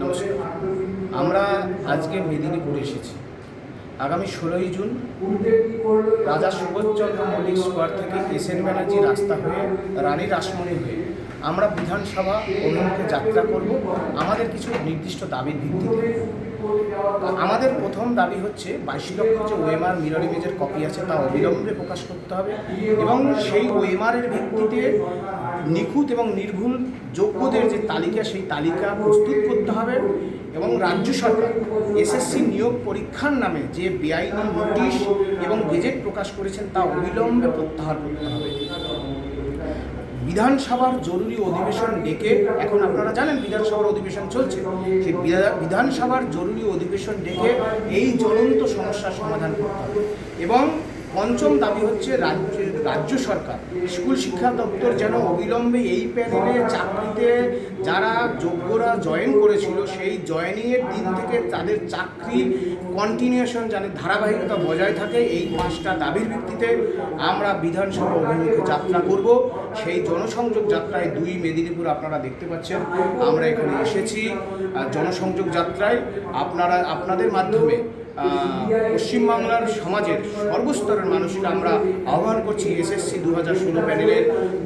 নমস্কার। আমরা আজকে মেদিনীপুরে এসেছি। আগামী ষোলোই জুন রাজা সুবোধচন্দ্র মল্লিক স্কোয়ার থেকে এস এন ব্যানার্জি রাস্তা হয়ে রানী রাসমণি হয়ে আমরা বিধানসভা অভিমুখে যাত্রা করব। আমাদের কিছু নির্দিষ্ট দাবির ভিত্তিতে। আমাদের প্রথম দাবি হচ্ছে বাইশ লক্ষ যে ওএমআর মিরর ইমেজের কপি আছে তা অবিলম্বে প্রকাশ করতে হবে এবং সেই ওএমআরের ভিত্তিতে নিখুঁত এবং নির্ভুল যোগ্যদের যে তালিকা, সেই তালিকা প্রস্তুত করতে হবে এবং রাজ্য সরকার এসএসসি নিয়োগ পরীক্ষার নামে যে বেআইনি নোটিশ এবং গেজেট প্রকাশ করেছেন তা অবিলম্বে প্রত্যাহার করতে হবে। বিধানসভার জরুরি অধিবেশন ডেকে, এখন আপনারা জানেন বিধানসভার অধিবেশন চলছে, সেই বিধা- বিধানসভার জরুরি অধিবেশন ডেকে এই জ্বলন্ত সমস্যার সমাধান করতে হবে। এবং পঞ্চম দাবি হচ্ছে রাজ্যের রাজ্য সরকার। স্কুল শিক্ষা দপ্তর যেন অবিলম্বে এই প্যানেলে চাকরিতে যারা যোগ্যরা জয়েন করেছিল, সেই জয়েনিংয়ের দিন থেকে তাদের চাকরি কন্টিনিউশন যেন ধারাবাহিকতা বজায় থাকে, এই পাঁচটা দাবির ভিত্তিতে আমরা বিধানসভা অভিমুখে যাত্রা করব। সেই জনসংযোগ যাত্রায় দুই মেদিনীপুর আপনারা দেখতে পাচ্ছেন, আমরা এখানে এসেছি। জনসংযোগ যাত্রায় আপনারা, আপনাদের মাধ্যমে পশ্চিমবাংলার সমাজের সর্বস্তরের মানুষকে আমরা আহ্বান করছি এসএসসি দু হাজার ষোলো প্যানেলের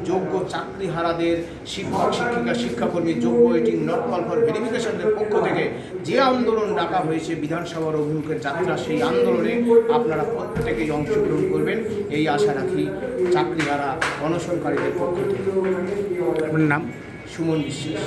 যোগ্য চাকরিহারাদের শিক্ষক, শিক্ষিকা, শিক্ষাকর্মী, যোগ্য ওয়েটিং নট কল ফর ভেরিফিকেশনদের পক্ষ থেকে যে আন্দোলন ডাকা হয়েছে বিধানসভার অভিমুখের যাত্রা, সেই আন্দোলনে আপনারা প্রত্যেকেই অংশগ্রহণ করবেন। এই আশা রাখি চাকরিহারা অনশনকারীদের পক্ষ থেকে। নাম? সুমন বিশ্বাস।